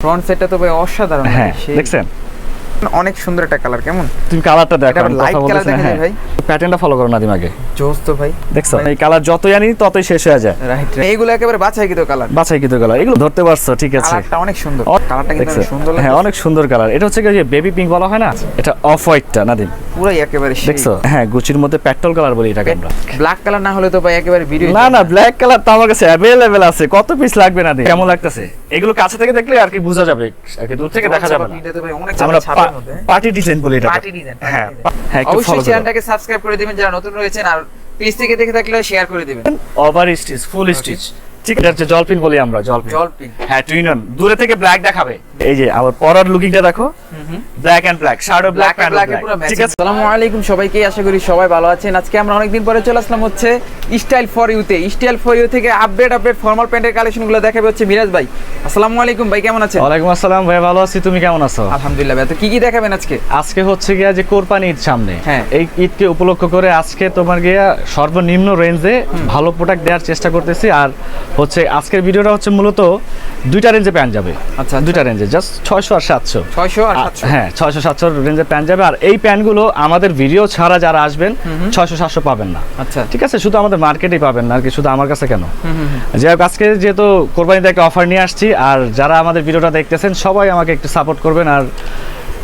Front সেটটা তো ভাই অসাধারণ হ্যাঁ দেখছেন? অনেক সুন্দর একটা কালার কেমন? তুমি কালারটা দেখো লাইট কালার বলতেছি না, দেখা যায় হ্যাঁ। ভাই? প্যাটার্নটা ফলো করো নাদিম আগে। জোস তো ভাই। দেখছ? এই কালার যতই আনি ততই শেষ হয়ে যায়। রাইট এইগুলো একেবারে বাছাই কিন্তু কালার বাছাই কিন্তু কালার এগুলো ধরতে পারছ ঠিক আছে। কালারটা অনেক সুন্দর। কালারটা কিন্তু সুন্দর হ্যাঁ অনেক সুন্দর কালার এটা হচ্ছে যে বেবি পিঙ্ক বলা হয় না? এটা অফ হোয়াইটটা নাদিম। পুরাই একেবারে দেখছ? হ্যাঁ গুচির মধ্যে পেট্রোল কালার বলি এটাকে আমরা। ব্ল্যাক কালার না হলে তো ভাই একেবারে ভিডিও না না ব্ল্যাক কালার তো আমার কাছে অ্যাভেলেবেল আছে। কত পিস লাগবে না কেমন লাগতেছে? এগুলো কাছে থেকে দেখলে আর কি বোঝা যাবে। আর কি দূর থেকে দেখা যাবে না। এটা তো ভাই অনেক আমরা পার্টি ডিজাইন বলি এটা। পার্টি ডিজাইন হ্যাঁ হ্যাঁ অবশ্যই চ্যানেলটাকে সাবস্ক্রাইব করে দিবেন যারা নতুন রয়েছেন আর পেজ থেকে দেখে থাকলে শেয়ার করে দিবেন। ওভার স্টিচ ফুল স্টিচ ঠিক জলপিন বলি আমরা জলপিন। জল পিঙ্ক হ্যাঁ টুইনন দূরে থেকে ব্ল্যাক দেখাবে। এই যে আমার পরার লুকিংটা দেখো। ব্ল্যাক এন্ড ব্ল্যাক শার্টও ব্ল্যাক ব্ল্যাক ব্ল্যাক ঠিক আছে আছে? আসসালামু আলাইকুম সবাইকে আশা করি সবাই ভালো আছেন। আজকে আমরা অনেকদিন পরে চলে আসলাম হচ্ছে স্টাইল ফর ইউতে স্টাইল ফর ইউ থেকে আপডেট আপডেট ফর্মাল প্যান্টের কালেকশনগুলো দেখাবে হচ্ছে মিরাজ ভাই। আসসালামু আলাইকুম ভাই কেমন আছেন? ওয়ালাইকুম আসসালাম ভাই ভালো আছি। তুমি কেমন আছো? আলহামদুলিল্লাহ ভাই তো কি কি দেখাবেন আজকে? আজকে হচ্ছে গিয়া যে কোরবানি ঈদ সামনে হ্যাঁ। এই ঈদকে উপলক্ষ করে আজকে তোমার গিয়া সর্বনিম্ন রেঞ্জে ভালো প্রোডাক্ট দেওয়ার চেষ্টা করতেছি। আর হচ্ছে আজকের ভিডিওটা হচ্ছে মূলত দুইটা রেঞ্জে প্যান্ট যাবে। আচ্ছা দুইটা রেঞ্জে জাস্ট ছয়শো আর সাতশো। ছয়শো আর হ্যাঁ ছয়শো সাতশো রেঞ্জের প্যান্ট যাবে। আর এই প্যান্টগুলো আমাদের ভিডিও ছাড়া যারা আসবেন ছয়শো সাতশো পাবেন না। আচ্ছা। ঠিক আছে? শুধু আমাদের মার্কেটেই পাবেন না আর কি শুধু আমার কাছে কেন। যাই হোক আজকে যেহেতু কোরবানিতে একটা অফার নিয়ে আসছি আর যারা আমাদের ভিডিওটা দেখতেছেন সবাই আমাকে একটু সাপোর্ট করবেন। আর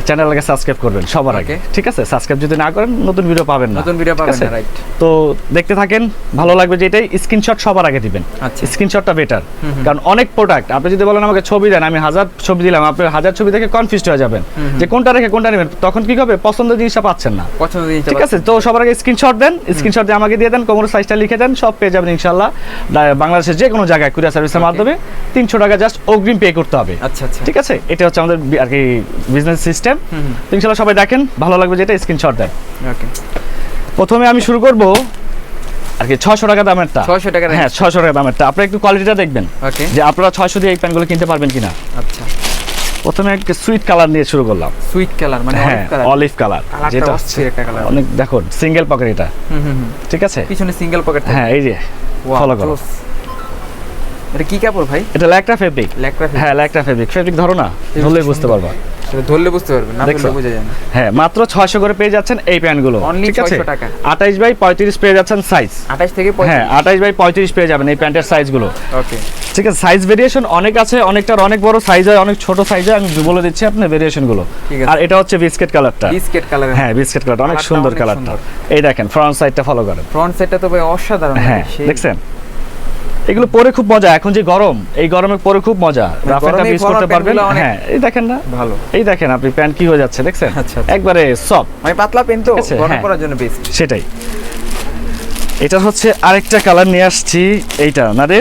চ্যানেলটাকে সাবস্ক্রাইব করবেন সবার আগে। ঠিক আছে? সাবস্ক্রাইব যদি না করেন নতুন ভিডিও পাবেন না। নতুন ভিডিও পাবেন? না রাইট তো দেখতে থাকেন ভালো লাগবে যে এটাই। স্ক্রিনশট সবার আগে দিবেন। আচ্ছা। স্ক্রিনশটটা বেটার কারণ অনেক প্রোডাক্ট আপনি যদি বলেন আমাকে ছবি দেন আমি হাজার ছবি দিলাম আপনি হাজার ছবি দেখে কনফিউজ হয়ে যাবেন। যে কোনটা রেখে কোনটা নেবেন তখন কি হবে? পছন্দের জিনিসটা পাচ্ছেন না। পছন্দ জিনিসটা ঠিক আছে? তো সবার আগে স্ক্রিনশট দেন স্ক্রিনশট দিয়ে আমাকে দিয়ে দেন কোমর সাইজটা লিখে দেন সব পেয়ে যাবেন ইনশাল্লাহ দা- বাংলাদেশের যে কোনো জায়গায় কুরিয়ার সার্ভিসের মাধ্যমে তিনশো টাকা জাস্ট অগ্রিম পে করতে হবে। আচ্ছা আচ্ছা। ঠিক আছে? এটা হচ্ছে আমাদের আর কি বিজনেস সিস্টেম হুম। ইনশাল্লাহ সবাই দেখেন ভালো লাগবে যেটা স্ক্রিনশট দেন। ওকে প্রথমে আমি শুরু করব আর কি ছয়শো টাকা দামেরটা। 600 টাকা হ্যাঁ ছয়শো টাকা দামেরটা। আপনারা একটু কোয়ালিটিটা দেখবেন। যে আপনারা দিয়ে এই প্যান্টগুলো কিনতে পারবেন কিনা। আচ্ছা। প্রথমে একটা সুইট কালার নিয়ে শুরু করলাম। সুইট কালার মানে হ্যাঁ অলিভ কালার যেটা কালার অনেক দেখো সিঙ্গেল পকেট এটা। ঠিক আছে? পিছনে সিঙ্গেল পকেট হ্যাঁ এই যে। ফলো করো। এটা কি কাপড় ভাই? এটা ল্যাকটা ফেব্রিক ল্যাকড়া হ্যাঁ ল্যাকটা ফেব্রিক ফেব্রিক ধরো না ধরলেই বুঝতে পারবা। ধরলে বুঝতে পারবেন না? ধরলে বোঝা যায় না। হ্যাঁ মাত্র ছয়শো করে পেয়ে যাচ্ছেন এই প্যান্টগুলো। ঠিক আছে? 600 টাকা। আঠাইশ বাই পঁয়ত্রিশ পেয়ে যাচ্ছেন সাইজ 28 থেকে 35 হ্যাঁ 35 আঠাইশ বাই পঁয়ত্রিশ পেয়ে যাবেন এই প্যান্টের সাইজগুলো ওকে ঠিক আছে সাইজ ভেরিয়েশন অনেক আছে অনেকটার অনেক বড় সাইজ হয় অনেক ছোট সাইজ হয় আমি বলে দিচ্ছি আপনার ভেরিয়েশনগুলো আর এটা হচ্ছে বিস্কিট কালারটা বিস্কিট কালার হ্যাঁ বিস্কিট কালারটা অনেক সুন্দর কালারটা এই দেখেন ফ্রন্ট সাইডটা ফলো করেন। ফ্রন্ট সেটটা তো ভাই অসাধারণ। হ্যাঁ। দেখছেন? এগুলো পরে খুব মজা এখন যে গরম এই গরমে পরে খুব মজা। রাফ গরমে এন্ড ইউজ করতে পারবেন? হ্যাঁ এই দেখেন না। ভালো। এই দেখেন আপনি প্যান্ট কি হয়ে যাচ্ছে দেখছেন? আচ্ছা, আচ্ছা। একবারে সব মানে পাতলা প্যান্ট তো গরম হ্যাঁ। করার জন্য বেস্ট সেটাই। এটা হচ্ছে আরেকটা কালার নিয়ে আসছি এইটা না রে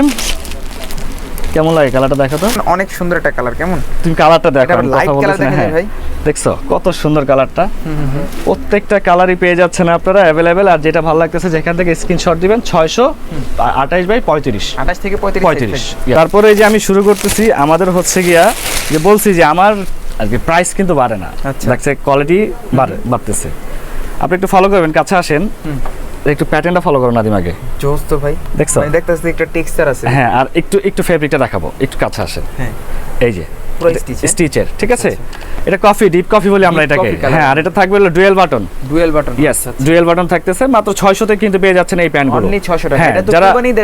কেমন লাগে কালারটা দেখো তো? অনেক সুন্দর একটা কালার কেমন? তুমি কালারটা দেখো লাইট কালার বলতেছি না, দেখা যায় হ্যাঁ। ভাই। দেখছ? কত সুন্দর কালারটা। প্রত্যেকটা কালারই পেয়ে যাচ্ছেন আপনারা অ্যাভেলেবেল আর যেটা ভালো লাগতেছে যেখান থেকে স্ক্রিনশট দিবেন ছয়শো আঠাইশ বাই পঁয়ত্রিশ। 28 থেকে 35 পঁয়ত্রিশ তারপরে এই যে আমি শুরু করতেছি আমাদের হচ্ছে গিয়া যে বলছি যে আমার আর কি প্রাইস কিন্তু বাড়ে না। আচ্ছা। দেখছে কোয়ালিটি বাড়ে বাড়তেছে। আপনি একটু ফলো করবেন কাছে আসেন। একটু প্যাটার্নটা ফলো করো না আগে। জোস তো ভাই। দেখছ? আমি দেখতেছি একটা টেক্সচার আছে। হ্যাঁ আর একটু একটু ফেব্রিকটা দেখাবো একটু কাছে আসে হ্যাঁ। এই যে? স্টিচের ঠিক আছে? এটা কফি ডিপ কফি বলি আমরা এটাকে। হ্যাঁ আর এটা থাকবে হলো dual button dual button yes dual button থাকতেছে মাত্র 600 তে কিন্তু পেয়ে যাচ্ছেন এই প্যান্টগুলো। অনলি 600 টাকা। হ্যাঁ, এটা তো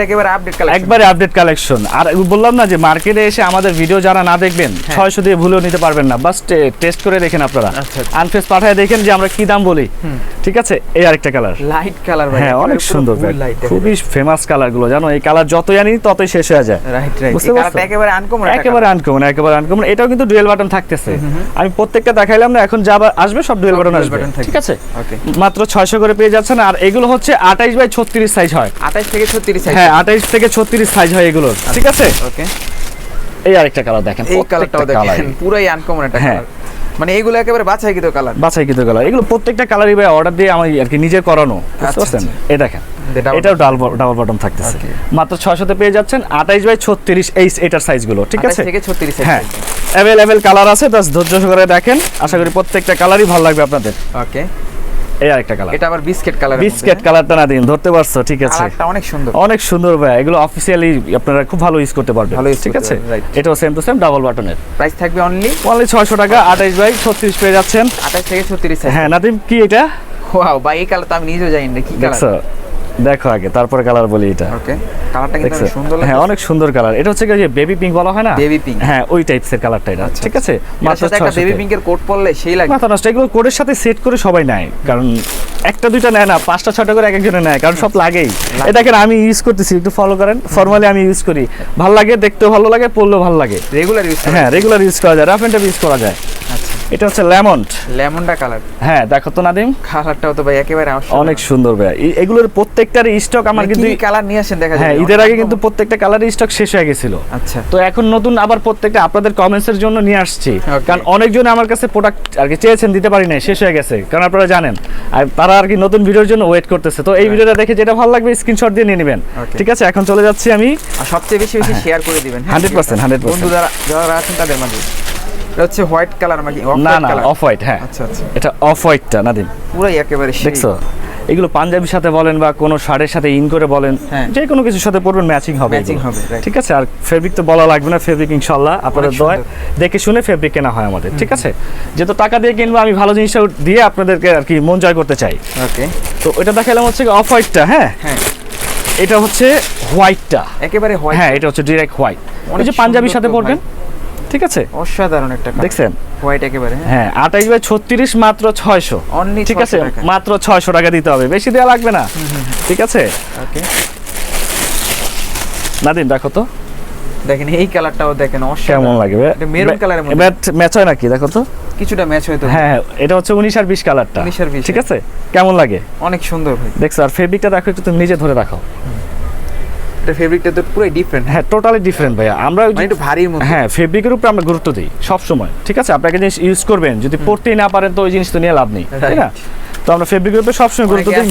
একেবারে আপডেট কালেকশন একবারে আপডেট কালেকশন আর বললাম না যে মার্কেটে এসে আমাদের ভিডিও যারা না দেখবেন হ্যাঁ। ছয়শো দিয়ে ভুলেও নিতে পারবেন না। বাস টেস্ট করে দেখেন আপনারা। আচ্ছা, আচ্ছা। আনফেস পাঠায় দেখেন যে আমরা কি দাম বলি। ঠিক আছে? এই আরেকটা কালার লাইট কালার ভাই। হ্যাঁ অনেক সুন্দর খুবই ফেমাস কালারগুলো জানো? এই কালার যতই আনি ততই শেষ হয়ে যায়। রাইট রাইট একেবারে আনকমন একেবারে আনকমন একেবারে আনকমন এটাও কিন্তু ডুয়েল বাটন থাকতেছে। আমি প্রত্যেকটা দেখাইলাম না এখন যা আসবে সব ডুয়েল বাটন আসবে। ঠিক আছে? মাত্র ছয়শো করে পেয়ে যাচ্ছেন আর এগুলো হচ্ছে আঠাইশ বাই ছত্রিশ সাইজ হয়। 28 থেকে 36 সাইজ হ্যাঁ আঠাইশ থেকে ছত্রিশ সাইজ হয় এগুলো ঠিক আছে? ওকে এই আরেকটা কালার দেখেন এই কালারটাও দেখেন। পুরাই আনকমন একটা হ্যাঁ। কালার মানে এইগুলো একেবারে বাছাইকৃত কালার বাছাই কালার এগুলো প্রত্যেকটা কালারই ভাই অর্ডার দিয়ে আমি আর কি নিজে করানো বুঝতে আচ্ছা, পারছেন? এই দেখেন এটাও ডাবল ডাবল বটম থাকতেছে। মাত্র মাত্র ছয়শোতে পেয়ে যাচ্ছেন আঠাইশ বাই ছত্রিশ এই এটার সাইজগুলো ঠিক আছে? ছত্রিশ হ্যাঁ। অ্যাভেলেবেল কালার আছে বাস ধৈর্য সহকারে দেখেন। আশা করি প্রত্যেকটা কালারই ভালো লাগবে আপনাদের। ওকে এই আরেকটা কালার এটা আবার বিস্কিট কালার বিস্কেট কালারটা না দিন ধরতে পারছ ঠিক আছে। কালারটা অনেক সুন্দর। অনেক সুন্দর ভাই এগুলো অফিসিয়ালি আপনারা খুব ভালো ইউজ করতে পারবেন ভালো ঠিক আছে? এটাও সেম টু সেম ডাবল বাটনের প্রাইস থাকবে অনলি অনলি ছয়শো টাকা আঠাইশ বাই ছত্রিশ পেয়ে যাচ্ছেন। আঠাশ থেকে ছত্রিশ হ্যাঁ নাদিম কি এটা? ওয়াও ভাই এই কালার তো আমি নিজেও জানি না কি কালার দেখছ দেখো আগে তারপরে কালার বলি এটা। ওকে কালারটা কিন্তু সুন্দর হ্যাঁ অনেক সুন্দর কালার এটা হচ্ছে যে বেবি পিঙ্ক বলা হয় না? Baby pink। হ্যাঁ ওই টাইপস এর কালারটা এটা আচ্ছা, ঠিক আছে? মাত্র একটা বেবি তে। পিঙ্কের কোট পরলে সেই লাগে। মাথা নষ্ট এগুলো কোডের সাথে সেট করে সবাই নেয় কারণ একটা দুইটা নেয় না পাঁচটা ছটা করে এক একজনে নেয় কারণ সব লাগেই। এটা দেখেন আমি ইউজ করতেছি একটু ফলো করেন। ফর্মালি আমি ইউজ করি। ভালো লাগে দেখতেও ভালো লাগে পরলেও ভালো লাগে। রেগুলার ইউজ হ্যাঁ রেগুলার ইউজ করা যায় রাফ এন্ড ইউজ করা যায়। আচ্ছা এটা হচ্ছে লেমন্ড লেমনটা কালার হ্যাঁ দেখো তো নাদিম। কালারটাও তো ভাই একেবারে অনেক সুন্দর ভাই এগুলোর প্রত্যেকটার স্টক আমার মানে কিন্তু কালার নিয়ে আসেন দেখা হ্যাঁ যাবে ঈদের আগে কিন্তু প্রত্যেকটা কালারের স্টক শেষ হয়ে গেছিল। আচ্ছা। তো এখন নতুন আবার প্রত্যেকটা আপনাদের কমেন্টসের জন্য নিয়ে আসছি। কারণ অনেকজন আমার কাছে প্রোডাক্ট আর কি চেয়েছেন দিতে পারি নাই শেষ হয়ে গেছে। কারণ আপনারা জানেন। আর তারা আর কি নতুন ভিডিওর জন্য ওয়েট করতেছে। তো এই ভিডিওটা দেখে যেটা ভালো লাগবে স্ক্রিনশট দিয়ে নিয়ে নেবেন। ঠিক আছে? এখন চলে যাচ্ছি আমি। আর সবচেয়ে বেশি বেশি শেয়ার করে দিবেন হ্যাঁ? 100%, 100% বন্ধু যারা যারা আছেন তাদের মাঝে। এটা হচ্ছে হোয়াইট কালার নাকি? না না অফ হোয়াইট হ্যাঁ। আচ্ছা আচ্ছা। এটা অফ হোয়াইটটা নাদিম। পুরাই একেবারে দেখছ? এগুলো পাঞ্জাবির সাথে বলেন বা কোনো শার্টের সাথে ইন করে বলেন হ্যাঁ। যে কোনো কিছুর সাথে পরবেন ম্যাচিং হবে এগুলো। হবে, ঠিক আছে? আর ফেব্রিক তো বলা লাগবে না ফেব্রিক ইনশাল্লাহ আপনাদের দয় দেখে শুনে ফেব্রিক কেনা হয় আমাদের ঠিক আছে? যেহেতু টাকা দিয়ে কিনবো আমি ভালো জিনিসটা দিয়ে আপনাদেরকে আর কি মন জয় করতে চাই। ওকে তো এটা দেখালাম হচ্ছে অফ হোয়াইটটা হ্যাঁ? হ্যাঁ। এটা হচ্ছে হোয়াইটটা। একেবারে হোয়াইট। হ্যাঁ এটা হচ্ছে ডিরেক্ট হোয়াইট ওই যে পাঞ্জাবির সাথে পরবেন ঠিক আছে? অসাধারণ একটা দেখছেন? হোয়াইট একেবারে হ্যাঁ। হ্যাঁ আঠাইশ বাই ছত্রিশ মাত্র ছয়শো। অনলি ঠিক আছে? মাত্র ছয়শো টাকা দিতে হবে। বেশি দেওয়া লাগবে না। ঠিক আছে? ওকে নাদিম দেখো তো। দেখেন এই কালারটাও দেখেন কেমন লাগবে মেরুন কালারের মধ্যে। ম্যাচ হয় নাকি? দেখো তো। কিছুটা ম্যাচ হয়তো হ্যাঁ হ্যাঁ, এটা হচ্ছে উনিশ আর বিশ কালারটা 19 আর 20 ঠিক আছে? কেমন লাগে? অনেক সুন্দর ভাই। দেখছ আর ফেব্রিকটা দেখো একটু তুমি নিজে ধরে রাখো। এটা ফেব্রিকটা তো পুরো ডিফারেন্ট হ্যাঁ টোটালি ডিফারেন্ট ভাইয়া। আমরা মানে একটু ভারী হ্যাঁ ফেব্রিকের উপরে আমরা গুরুত্ব দিই সব সময় ঠিক আছে? আপনাকে জিনিস ইউজ করবেন যদি পড়তেই না পারেন তো ওই জিনিস তো নিয়ে লাভ নেই তাই না? তো আমরা ফেব্রিকের উপরে সবসময় গুরুত্ব দিই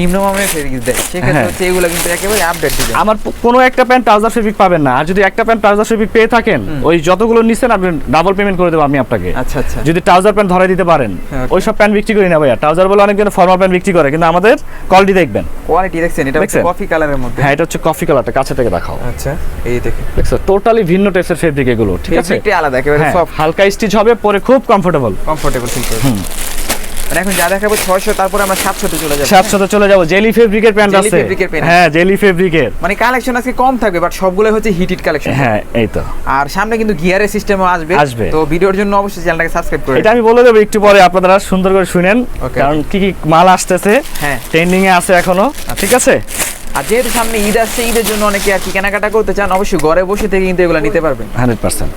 নিম্নমানের ফেব্রিক দেয়। সেক্ষেত্রে হ্যাঁ। হচ্ছে এগুলো কিন্তু একেবারে আপডেট দিবে। আমার কোনো একটা প্যান্ট ট্রাউজার ফেব্রিক পাবেন না। আর যদি একটা প্যান্ট ট্রাউজার ফেব্রিক পেয়ে থাকেন ওই যতগুলো নিচ্ছেন আপনি ডাবল পেমেন্ট করে দেবো আমি আপনাকে। আচ্ছা আচ্ছা। যদি ট্রাউজার প্যান্ট ধরাই দিতে পারেন হ্যাঁ, ওই সব প্যান্ট বিক্রি করি না ভাইয়া। ট্রাউজার বলে অনেকজন ফর্মাল প্যান্ট বিক্রি করে কিন্তু আমাদের কোয়ালিটি দেখবেন। কোয়ালিটি দেখছেন এটা হচ্ছে? কফি কালারের মধ্যে। হ্যাঁ এটা হচ্ছে কফি কালারটা কাছে থেকে দেখাও। আচ্ছা এই দেখেন দেখছ? টোটালি ভিন্ন টাইপের ফেব্রিক এগুলো ঠিক আছে? আলাদা একেবারে হ্যাঁ, সফট হালকা স্টিচ হবে পরে খুব কমফোর্টেবল কমফোর্টেবল ফিল করবে মানে এখন যা দেখাবো 600 তারপরে আমরা 700 তে চলে যাব। সাতশোতে চলে যাব। জেলি ফেব্রিকের প্যান্ট আছে। fabric এর pant হ্যাঁ জেলি ফেব্রিকের। মানে কালেকশন আজকে কম থাকবে বাট হচ্ছে হিটেড কালেকশন হ্যাঁ এই তো। আর সামনে কিন্তু গিয়ারের সিস্টেমও আসবে। আসবে। তো ভিডিওর জন্য অবশ্যই চ্যানেলটাকে সাবস্ক্রাইব করে এটা আমি বলে দেবো একটু পরে আপনারা সুন্দর করে শুনেন. কারণ কি কি মাল আসতেছে হ্যাঁ। ট্রেন্ডিং এ আছে এখনও। ঠিক আছে? আর যেহেতু সামনে ঈদ আসছে ঈদের জন্য অনেকে আর কি কেনাকাটা করতে চান অবশ্যই ঘরে বসে থেকে কিন্তু এগুলো নিতে পারবেন। Hundred percent.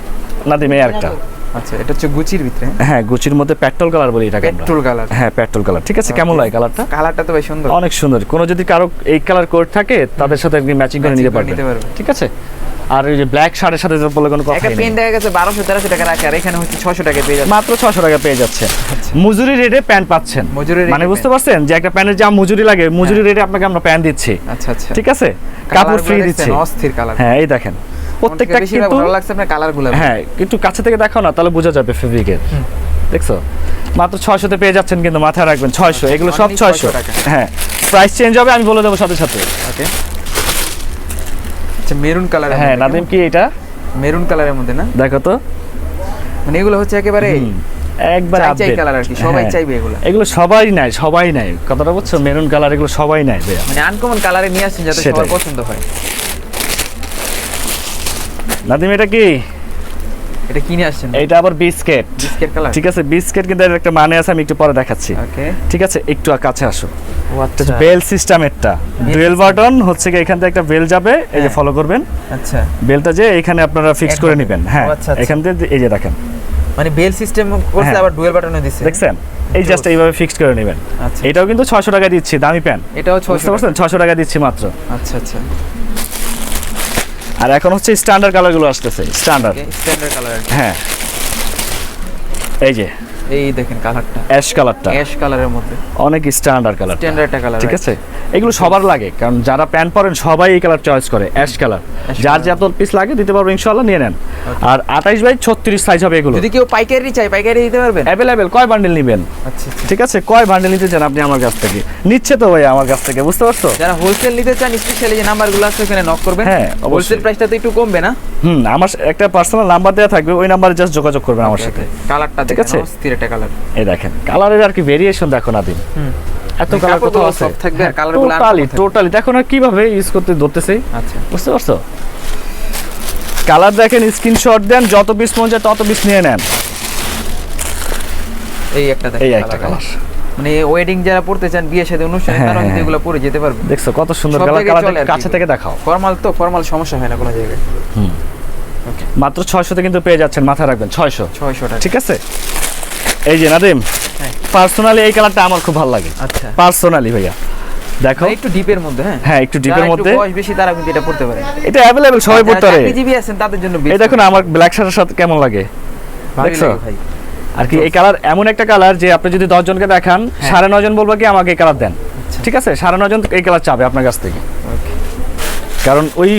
নাদিম এই আরেকটা। আচ্ছা এটা হচ্ছে গুচির ভিতরে হ্যাঁ? গুচির মধ্যে পেট্রোল কালার বলি এটাকে পেট্রোল কালার হ্যাঁ পেট্রোল কালার ঠিক আছে? কেমন লাগে কালারটা কালারটা তো ভাই সুন্দর। অনেক সুন্দর। কোনো যদি কারও এই কালার কোড থাকে তাদের সাথে আপনি ম্যাচিং করে নিতে পারবেন। ঠিক আছে? আর এই যে ব্ল্যাক শার্টের সাথে তো বলে কোনো কথা একটা পেন দেখা গেছে বারোশো তেরোশো টাকা রাখে আর এখানে হচ্ছে ছশো টাকা পেয়ে যাচ্ছে। মাত্র ছশো টাকা পেয়ে যাচ্ছে। মজুরি রেটে প্যান্ট পাচ্ছেন। মজুরি মানে বুঝতে পারছেন যে একটা প্যান্টের যা মজুরি লাগে মজুরি রেটে আপনাকে আমরা প্যান্ট দিচ্ছি। আচ্ছা আচ্ছা। ঠিক আছে? কাপড় ফ্রি দিচ্ছি। অস্থির কালার হ্যাঁ এই দেখেন। প্রত্যেকটা কিন্তু ভালো লাগছে আপনার কালারগুলো হ্যাঁ একটু কাছে থেকে দেখাও না তাহলে বোঝা যাবে ফেব্রিকের দেখছ? মাত্র ছয়শোতে পেয়ে যাচ্ছেন কিন্তু মাথায় রাখবেন ছয়শো এগুলো সব ছয়শো। হ্যাঁ প্রাইস চেঞ্জ হবে আমি বলে দেবো সাথে সাথে। ওকে আচ্ছা মেরুন কালার হ্যাঁ নাদিম কি এটা? মেরুন কালারের মধ্যে না? দেখো তো। মানে এগুলো হচ্ছে একেবারে একবার চাই কালার আর কি সবাই হ্যাঁ, চাইবে এগুলো। এগুলো সবাই নাই সবাই নাই কথাটা বুঝছ? মেরুন কালার এগুলো সবাই নাই মানে আনকমন কালারে নিয়ে আসছেন যাতে সবার পছন্দ হয়। নাদিম এটা কি? এটা কিনে আসছেন? এটা আবার বিস্কেট। Biscuit colour? ঠিক আছে বিস্কেট কিন্তু এর একটা মানে আছে আমি একটু পরে দেখাচ্ছি। ওকে। ঠিক আছে একটু কাছে আসো। আচ্ছা। বেল সিস্টেমেরটা। ডুয়েল বাটন হচ্ছে কি এখান থেকে একটা বেল যাবে এই যে হ্যাঁ। ফলো করবেন। আচ্ছা। বেলটা যে এখানে আপনারা ফিক্স করে। নেবেন। হ্যাঁ আচ্ছা, আচ্ছা। এখান থেকে এই যে দেখেন। মানে বেল সিস্টেম করছে হ্যাঁ। আবার ডুয়েল বাটনও দিচ্ছে দেখছেন? এই জাস্ট এইভাবে ফিক্স করে নেবেন। আচ্ছা। এটাও কিন্তু ছয়শো টাকা দিচ্ছি দামি প্যান এটাও বুঝতে ছশো পারছেন ছয়শো টাকা দিচ্ছি মাত্র। আচ্ছা আচ্ছা। আর এখন হচ্ছে স্ট্যান্ডার্ড কালারগুলো আসতেছে স্ট্যান্ডার্ড স্ট্যান্ডার্ড কালার হ্যাঁ। এই যে এই দেখেন কালারটা অ্যাশ কালারটা অ্যাশ কালারের মধ্যে। অনেক স্ট্যান্ডার্ড কালার স্ট্যান্ডার্ড কালার ঠিক আছে। এগুলো সবার লাগে কারণ যারা প্যান্ট পরেন সবাই এই কালার চয়েস করে অ্যাশ কালার যার পিস লাগে দিতে পারব ইনশাল্লাহ নিয়ে নেন। আর আঠাইশ বাই ছত্রিশ সাইজ হবে এগুলো। যদি কেউ পাইকারি চাই পাইকারি দিতে পারবেন? অ্যাভেলেবেল কয় বান্ডেল নেবেন? আচ্ছা আচ্ছা। ঠিক আছে? কয় বান্ডেল নিতে চান আপনি আমার কাছ থেকে? নিচ্ছে তো ভাই আমার কাছ থেকে বুঝতে পারছ? যারা হোলসেল নিতে চান স্পেশালি যে নাম্বারগুলো আছে ওখানে নক করবেন। হ্যাঁ। হোলসেল প্রাইসটা তো একটু কমবে না? হুম আমার একটা পার্সোনাল নাম্বার দেওয়া থাকবে ওই নাম্বারে জাস্ট যোগাযোগ করবেন আমার সাথে। কালারটা ঠিক আছে? একটা কালার এই দেখেন কালারের আর কি ভেরিয়েশন দেখো না দিন এত কালার কোথাও আছে? থাকবে আর কালারগুলো টোটালি টোটালি দেখো না কীভাবে ইউজ করতে ধরতেছে। আচ্ছা। বুঝতে পারছ? কালার দেখেন স্ক্রিনশট দেন যত পিস মন যায় তত পিস নিয়ে নেন। এই একটা দেখেন এই একটা কালার মানে ওয়েডিং যারা পড়তে চান বিয়ে সাথে অনুষ্ঠানে হ্যাঁ, তারা কিন্তু হ্যাঁ। এগুলো পরে যেতে পারবে। দেখছ কত সুন্দর কালার কালার কাছে থেকে দেখাও। ফর্মাল তো ফর্মাল সমস্যা হয় না কোনো জায়গায়। মাত্র ছয়শোতে কিন্তু পেয়ে যাচ্ছেন মাথায় রাখবেন ছয়শো। ছয়শো ঠিক আছে? এই যে নাদিম হ্যাঁ। পার্সোনালি এই কালারটা আমার খুব ভালো লাগে। আচ্ছা। পার্সোনালি ভাইয়া। দেখো। একটু ডিপের মধ্যে হ্যাঁ? হ্যাঁ একটু ডিপের মধ্যে। বয়স বেশি তারা কিন্তু এটা পড়তে পারে। এটা অ্যাভেলেবেল সবাই পড়তে পারে। চাকরিজীবী আছেন তাদের জন্য এই দেখুন আমার ব্ল্যাক শার্টের সাথে কেমন লাগে? দেখছ? ভাই। আর কি এই কালার এমন একটা কালার যে আপনি যদি দশ জনকে দেখান সাড়ে নয় জন বলব কি আমাকে এই কালার দেন। ঠিক আছে? সাড়ে নয় জন এই কালার চাবে আপনার কাছ থেকে। কারণ ওই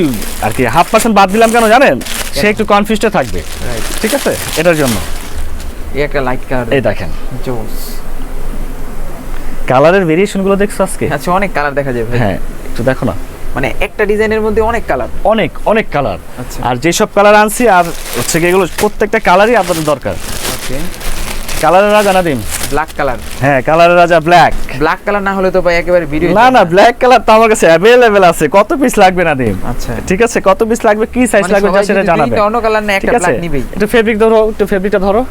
আর কি হাফ পার্সেন্ট বাদ দিলাম কেন জানেন? সে একটু কনফিউজড থাকবে. ঠিক আছে? এটার জন্য। এই একটা লাইট কালার এই দেখেন। জোস কালারের ভেরিয়েশনগুলো দেখছ আজকে? আচ্ছা অনেক কালার দেখা ভাই। হ্যাঁ একটু দেখো না। মানে একটা ডিজাইনের মধ্যে অনেক কালার অনেক অনেক কালার আচ্ছা। আর যেসব কালার আনছি আর হচ্ছে এগুলো প্রত্যেকটা কালারই আপনাদের দরকার। ওকে কালারের রাজা নাদিম? ব্ল্যাক কালার হ্যাঁ কালারের রাজা ব্ল্যাক ব্ল্যাক কালার না হলে তো ভাই একেবারে ভিডিও না না ব্ল্যাক কালার তো আমার কাছে অ্যাভেলেবেল আছে। কত পিস লাগবে নাদিম? আচ্ছা। ঠিক আছে কত পিস লাগবে কি সাইজ মানে লাগবে সেটা জানাবে অন্য কালার না একটা ব্ল্যাক নিবেই। একটু ফেব্রিক ধরো একটু ফেব্রিকটা ধরো।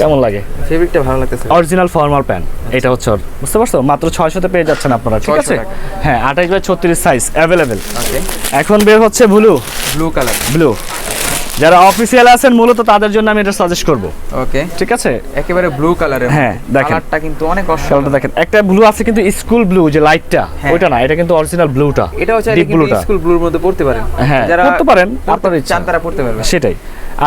কেমন লাগে? ফেব্রিকটা ভালো লাগতেছে। অরিজিনাল ফর্মাল প্যান্ট এটা হচ্ছে ওর। বুঝতে পারছ? মাত্র ছয়শোতে পেয়ে যাচ্ছেন আপনারা ঠিক আছে? হ্যাঁ আঠাইশ বাই ছত্রিশ সাইজ অ্যাভেলেবেল এখন বের হচ্ছে ব্লু। ব্লু কালার ব্লু যারা অফিসিয়াল আছেন মূলত তাদের জন্য আমি এটা সাজেস্ট করব। ওকে ঠিক আছে? একেবারে ব্লু কালারের হ্যাঁ, দেখেন। কালারটা কিন্তু অনেক অসাধারণ। দেখেন। একটা ব্লু আছে কিন্তু স্কুল ব্লু যে লাইটটা হ্যাঁ। ওইটা না এটা কিন্তু অরিজিনাল ব্লুটা এটা হচ্ছে ব্লুটা স্কুল ব্লুর মধ্যে পড়তে পারেন। হ্যাঁ, যারা পড়তে পারেন, আপনার ইচ্ছা। চান তারা পড়তে পারবে। সেটাই।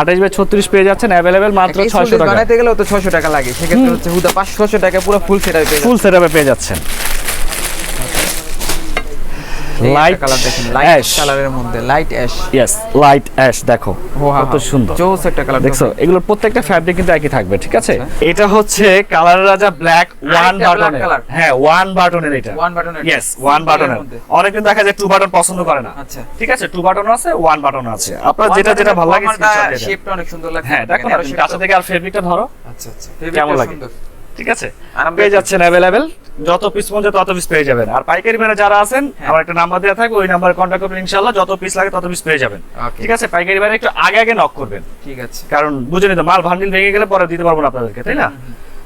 আঠাইশ বাই ছত্রিশ পেয়ে যাচ্ছেন অ্যাভেলেবেল মাত্র ছয়শো টাকা। বানাইতে গেলেও তো 600 টাকা লাগে। সেক্ষেত্রে হচ্ছে হুদা 500 টাকা পুরো ফুল সেট পেয়ে ফুল সেট পেয়ে যাচ্ছেন। লাইট কালার দেখেন লাইট কালারের মধ্যে light ash yes light ash দেখো কত সুন্দর। জোস একটা কালার দেখছ এগুলোর প্রত্যেকটা ফ্যাব্রিক কিন্তু একই থাকবে ঠিক আছে? এটা হচ্ছে কালার রাজা ব্ল্যাক ওয়ান বাটনের হ্যাঁ ওয়ান বাটনের এটা। ওয়ান বাটনের ইয়েস ওয়ান বাটনের অনেকে দেখা যায় টু বাটন পছন্দ করে না। আচ্ছা। ঠিক আছে টু বাটন আছে ওয়ান বাটন আছে। আপনার যেটা যেটা ভালো লাগে দিয়ে শেপটা অনেক সুন্দর লাগে হ্যাঁ দেখো কাছে থেকে আর ফেব্রিকটা ধরো। আচ্ছা আচ্ছা। কেমন লাগে? ঠিক আছে? পেয়ে যাচ্ছেন অ্যাভেলেবেল যত পিস মন তত পিস পেয়ে যাবেন। আর পাইকারি মেরে যারা আছেন হ্যাঁ। আমার একটা নাম্বার দেওয়া থাকবে ওই নাম্বারে কন্ট্যাক্ট করবেন ইনশাআল্লাহ। যত পিস লাগে তত পিস পেয়ে যাবেন। ঠিক আছে? পাইকারি মেরে একটু আগে আগে নক করবেন। ঠিক আছে। কারণ বুঝে তো মাল ভান্ডিল ভেঙে গেলে পরে দিতে পারব না আপনাদেরকে তাই না?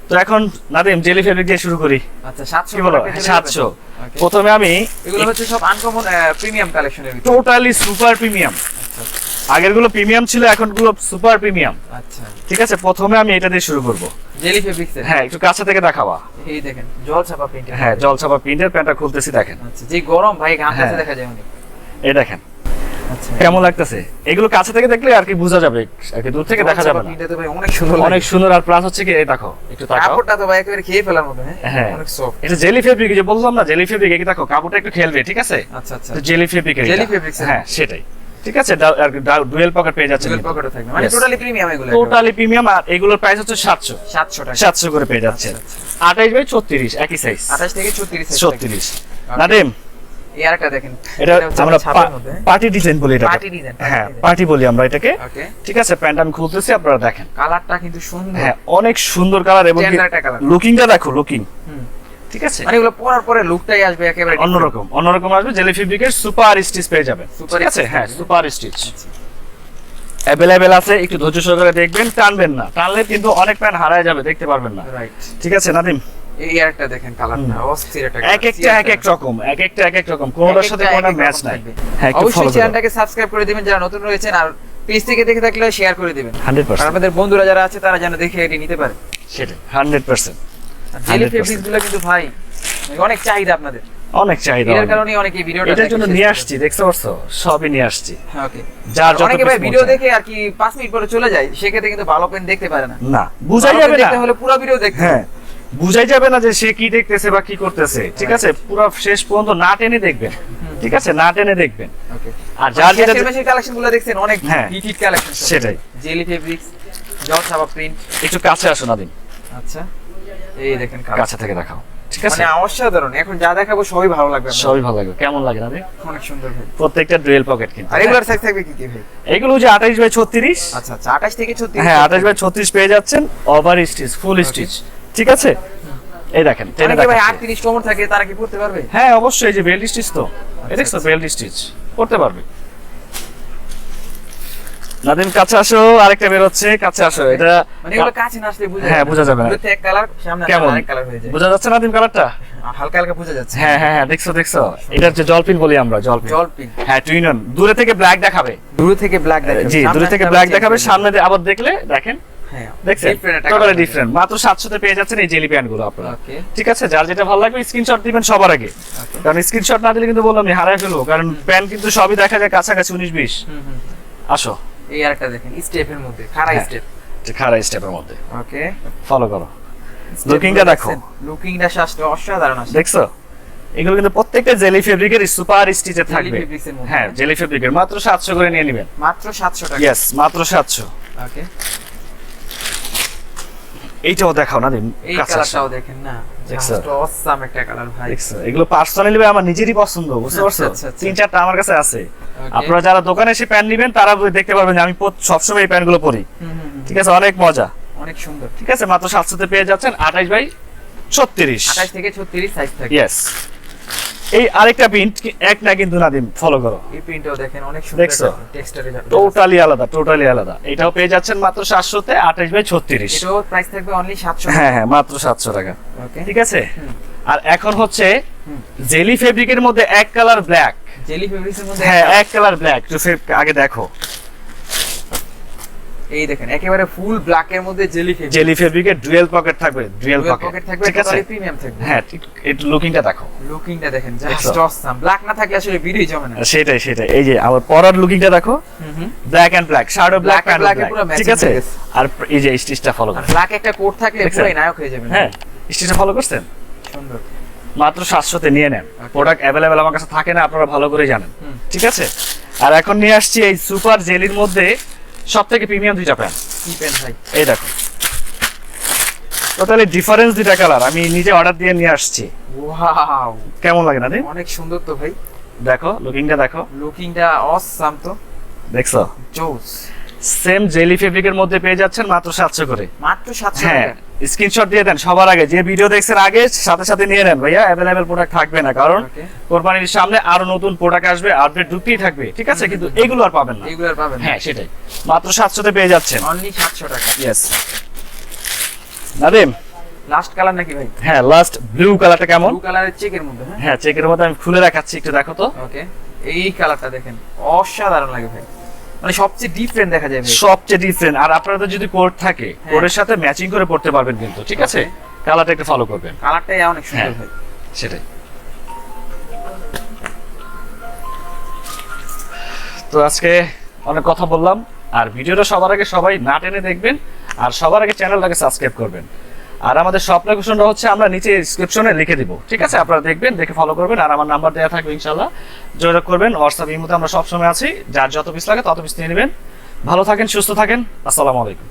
তো এখন নাদিম জেলি ফেব্রিক দিয়ে শুরু করি। আচ্ছা 700 কি বলো? টাকা পেয়ে সাতশো। যাবেন। Okay। প্রথমে আমি এগুলো হচ্ছে সব আনকমন প্রিমিয়াম কালেকশনের টোটালি সুপার প্রিমিয়াম আগেরগুলো প্রিমিয়াম ছিল এখনগুলো সুপার প্রিমিয়াম। আচ্ছা। ঠিক আছে? প্রথমে আমি এটা দিয়ে শুরু করব। জেলি ফেব্রিক্স হ্যাঁ একটু কাছে থেকে দেখাবা। এই দেখেন জল ছাপা প্রিন্ট হ্যাঁ জল ছাপা প্রিন্টের প্যান্টটা খুলতেছি দেখেন। আচ্ছা যে গরম ভাই ঘাম হ্যাঁ। দেখা যায় অনেক। এই দেখেন। আচ্ছা। কেমন লাগতেছে? এগুলো কাছে থেকে দেখলে আর কি বোঝা যাবে আর কি দূর থেকে দেখা যাবে না। অনেক সুন্দর অনেক সুন্দর আর প্লাস হচ্ছে কি এই দেখো একটু তাকাও। কাপড়টা তো ভাই একেবারে খেয়ে ফেলার মতো হ্যাঁ? হ্যাঁ। অনেক সফট এটা জেলি ফেব্রিক যে বললাম না জেলি ফেব্রিক এই দেখো কাপড়টা একটু খেলবে ঠিক আছে? আচ্ছা আচ্ছা। Jelly fabric fabric, sir। হ্যাঁ সেটাই। ঠিক আছে? ডুয়েল পকেট পেয়ে যাচ্ছে ডুয়েল পকেটে থাকবে। মানে টোটালি প্রিমিয়াম এগুলো টোটালি প্রিমিয়াম আর এগুলোর প্রাইস হচ্ছে সাতশো। 700 টাকা। সাতশো করে পেয়ে যাচ্ছে আঠাইশ বাই ছত্রিশ একই সাইজ 28 থেকে 36 সাইজ ছত্রিশ। নাদিম? এই আরেকটা দেখেন। এটা আমরা পার্টি ডিজাইন বলি এটা Party design, হ্যাঁ পার্টি বলি আমরা এটাকে। ঠিক আছে প্যান্ট আমি খুলতেছি আপনারা দেখেন। কালারটা কিন্তু সুন্দর। হ্যাঁ অনেক সুন্দর কালার এবং। লুকিংটা দেখো লুকিং হুম। ঠিক আছে? মানে এগুলো পরার পরে লুকটাই আসবে একেবারে অন্যরকম অন্যরকম আসবে জেলি ফেব্রিকের সুপার স্টিচ পেয়ে যাবেন ঠিক আছে? হ্যাঁ সুপার স্টিচ। অ্যাভেলেবেল আছে একটু ধৈর্য সহকারে দেখবেন টানবেন না। টানলে কিন্তু অনেক প্যান্ট হারায় যাবে দেখতে পারবেন না। ঠিক আছে নাদিম? এই দেখেন কালারটা অস্থির একটা এক একটা এক এক রকম এক একটা এক এক রকম। কোনোটার সাথে কোনোটা ম্যাচ নাই। হ্যাঁ একটু অবশ্যই ফলো চ্যানেলটাকে সাবস্ক্রাইব করে দিবেন যারা নতুন রয়েছেন আর পেজ থেকে দেখে থাকলে শেয়ার করে দিবেন। হান্ড্রেড আর পার্সেন্ট আমাদের বন্ধুরা যারা আছে তারা যেন দেখে এটি নিতে পারে। সেটা হান্ড্রেড পার্সেন্ট। জেলি ফেব্রিক্সগুলো কিন্তু ভাই অনেক চাহিদা আপনাদের। অনেক চাহিদা এটার কারণে অনেকে ভিডিওটা এটার জন্য নিয়ে আসছি দেখতে পাচ্ছো সবই নিয়ে আসছি। ওকে যার যত অনেকে ভাই ভিডিও দেখে আর কি 5 মিনিট পরে চলে যায় সেক্ষেত্রে কিন্তু ভালো পেন দেখতে পারে না। না বুঝাই যাবে না। দেখতে হলে পুরো ভিডিও দেখতে হ্যাঁ বুঝাই যাবে না যে সে কি দেখতেছে বা কি করতেছে ঠিক আছে? পুরো শেষ পর্যন্ত না টেনে দেখবেন ঠিক আছে? না টেনে দেখবেন। আর যার যেটা মেশিন কালেকশনগুলো দেখছেন অনেক হ্যাঁ। হিট হিট কালেকশন সেটাই। জেলি ফেব্রিক্স জল ছাপা প্রিন্ট একটু কাছে আসো না দিন আচ্ছা। এই দেখেন কাছে থেকে দেখাও। ঠিক আছে? মানে অসাধারণ। এখন যা দেখাবো সবই ভালো লাগবে সবই ভালো লাগবে। কেমন লাগে না অনেক সুন্দর ভাই। প্রত্যেকটা ডুয়েল পকেট কিন্তু। আর এগুলার সাইজ থাকবে কি কি ভাই? এগুলো যে আঠাইশ বাই ছত্রিশ। আচ্ছা আচ্ছা 28 থেকে 36 হ্যাঁ আঠাশ বাই ছত্রিশ পেয়ে যাচ্ছেন। ওভার স্টিচ ফুল স্টিচ ঠিক আছে? এই দেখেন টেনে অনেকে ভাই দেখাচ্ছি। 38 কোমর থাকে তারা কি পড়তে পারবে? হ্যাঁ অবশ্যই এই যে বেল্ট স্টিচ তো। এই দেখছ আচ্ছা। বেল্ট স্টিচ করতে পারবে। নাদিম কাছে আসো আরেকটা বের হচ্ছে কাছে আসো এটা মানে এগুলো কাছে না আসলে বোঝা হ্যাঁ, বোঝা যাবে না। এক কালার সামনে কেমন? আরেক কালার হয়ে যায়। বোঝা যাচ্ছে নাদিম কালারটা হালকা হালকা বোঝা যাচ্ছে। হ্যাঁ হ্যাঁ হ্যাঁ দেখছ দেখছ। এটা হচ্ছে জলপিন বলি আমরা জলপিন জল পিঙ্ক হ্যাঁ টুইনন দূরে থেকে ব্ল্যাক দেখাবে। দূর থেকে ব্ল্যাক দেখাবে। জি সামনে দূরে থেকে ব্ল্যাক আবার দেখাবে সামনে আবার দেখলে দেখেন? হ্যাঁ দেখছেন? different একটা টোটালি colour ডিফারেন্ট মাত্র সাতশোতে পেয়ে যাচ্ছেন এই জেলি প্যান্টগুলো আপনারা। ঠিক আছে? যার যেটা ভালো লাগবে স্ক্রিনশট দিবেন সবার আগে। ওকে কারণ স্ক্রিনশট না দিলে কিন্তু বললাম আমি হারাই ফেলব। কারণ প্যান্ট কিন্তু সবই দেখা যায় কাছাকাছি উনিশ বিশ। আসো। এই আরেকটা দেখেন স্টেপের মধ্যে খাড়া হ্যাঁ। স্টেপ। খারা স্টেপের মধ্যে। ওকে। ফলো করো। লুকিংটা দেখো। লুকিংটা শাসটা অসাধারণ আসে দেখছ? এগুলো কিন্তু প্রত্যেকটা জেলি ফেব্রিকের সুপার স্টিচে থাকবে। হ্যাঁ জেলি ফেব্রিকের মাত্র সাতশো করে নিয়ে নেবেন। মাত্র 700 টাকা। ইয়েস মাত্র সাতশো। ওকে এইটাও দেখাও না দিন। এই কালারটাও দেখেন না। অসাম একটা কালার ভাই। এগুলো পার্সোনালি আমার নিজেরই পছন্দ বুঝতে পারছ। তিন চারটা আমার কাছে আছে। আপনারা যারা দোকানে এসে প্যান্ট নেবেন তারা দেখতে পারবেন আমি সবসময় এই প্যান্টগুলো পরি। ঠিক আছে অনেক মজা। অনেক সুন্দর। ঠিক আছে মাত্র সাতশোতে পেয়ে যাচ্ছেন আঠাইশ বাই ছত্রিশ। 28 থেকে 36 সাইজ থাকে। ইয়েস এই আরেকটা প্রিন্ট এক না কিন্তু নাদিম ফলো করো। এই প্রিন্টও দেখেন অনেক সুন্দর দেখছ? টেক্সচারে টোটালি আলাদা টোটালি আলাদা। এটাও পেয়ে যাচ্ছেন মাত্র সাতশোতে আঠাইশ বাই ছত্রিশ। এটাও প্রাইস থাকবে অনলি 700 হ্যাঁ হ্যাঁ মাত্র সাতশো টাকা। ওকে ঠিক আছে? আর এখন হচ্ছে জেলি ফেব্রিকের মধ্যে এক কালার ব্ল্যাক জেলি ফেব্রিক্সের মধ্যে হ্যাঁ এক কালার ব্ল্যাক একটু ফে- আগে দেখো। এই দেখেন একেবারে ফুল ব্ল্যাক এর মধ্যে জেলি ফেব্রিক জেলি ফেব্রিকের ডুয়েল পকেট থাকবে ডুয়েল পকেট থাকবে ঠিক আছে? প্রিমিয়াম থাকবে। হ্যাঁ ঠিক একটু লুকিংটা দেখো। লুকিংটা দেখেন জাস্ট অসাম ব্ল্যাক না থাকলে আসলে ভিডিও জমে না। সেটাই সেটাই। এই যে আমার পরার লুকিংটা দেখো। Black and black শার্টও black Black and pant black এ ব্ল্যাক ঠিক আছে? আর এই যে স্টিচটা ফলো করো। ব্ল্যাক একটা কোট থাকলে নায়ক হয়ে যাবে হ্যাঁ স্টিচটা ফলো করছেন? সুন্দর। মাত্র সাতশোতে নিয়ে নেন। প্রোডাক্ট অ্যাভেলেবেল আমার কাছে থাকে না আপনারা ভালো করে জানেন। ঠিক আছে? আর এখন নিয়ে আসছি এই সুপার জেলির মধ্যে সব থেকে প্রিমিয়াম দুইটা প্যান্ট কি পেন ভাই? এই দেখো। টোটালি ডিফারেন্স দুইটা কালার আমি নিজে অর্ডার দিয়ে নিয়ে আসছি। ওয়াও কেমন লাগে না অনেক সুন্দর তো ভাই। দেখো লুকিংটা দেখো। লুকিংটা অসাম তো। দেখছ? জোস সেম জেলি ফেব্রিকের মধ্যে পেয়ে যাচ্ছেন মাত্র সাতশো করে। মাত্র 700 হ্যাঁ। স্ক্রিনশট দিয়ে দেন সবার আগে। যে ভিডিও দেখছেন আগে সাথে সাথে নিয়ে নেন ভাইয়া। অ্যাভেলেবেল প্রোডাক্ট থাকবে না কারণ কোরবানির সামনে আরও নতুন প্রোডাক্ট আসবে আপডেট ঢুকতেই থাকবে ঠিক আছে? কিন্তু এগুলো আর পাবেন না। এগুলার পাবেন হ্যাঁ সেটাই। মাত্র সাতশোতে পেয়ে যাচ্ছেন। অনলি 700 টাকা। ইয়েস নাদিম? লাস্ট কালার নাকি ভাই? হ্যাঁ লাস্ট ব্লু কালারটা কেমন? ব্লু কালারের চেকের মধ্যে হ্যাঁ? হ্যাঁ চেকের মধ্যে আমি খুলে রাখাচ্ছি একটু দেখো তো। ওকে এই কালারটা দেখেন অসাধারণ লাগে ভাই। মানে সবচেয়ে ডিফারেন্ট দেখা সবচেয়ে ডিফারেন্ট আর আপনাদের যদি কোড থাকে হ্যাঁ। কোডের সাথে ম্যাচিং করে পড়তে পারবেন কিন্তু ঠিক আছে? কালারটা একটু ফলো করবেন। কালারটাই অনেক সুন্দর হ্যাঁ। ভাই সেটাই। তো আজকে অনেক কথা বললাম আর ভিডিওটা সবার আগে সবাই না টেনে দেখবেন আর সবার আগে চ্যানেলটাকে সাবস্ক্রাইব করবেন। আর আমাদের সব লোকেশনটা হচ্ছে আমরা নিচে ডিসক্রিপশনে লিখে দিব। ঠিক আছে? আপনারা দেখবেন, দেখে ফলো করবেন, আর আমার নাম্বার দেওয়া থাকবে ইনশাল্লাহ যোগাযোগ করবেন হোয়াটসঅ্যাপ ইমোতে আমরা সবসময় আছি। যার যত পিস লাগে তত পিস নিয়ে নেবেন। ভালো থাকেন, সুস্থ থাকেন। আসসালামু আলাইকুম।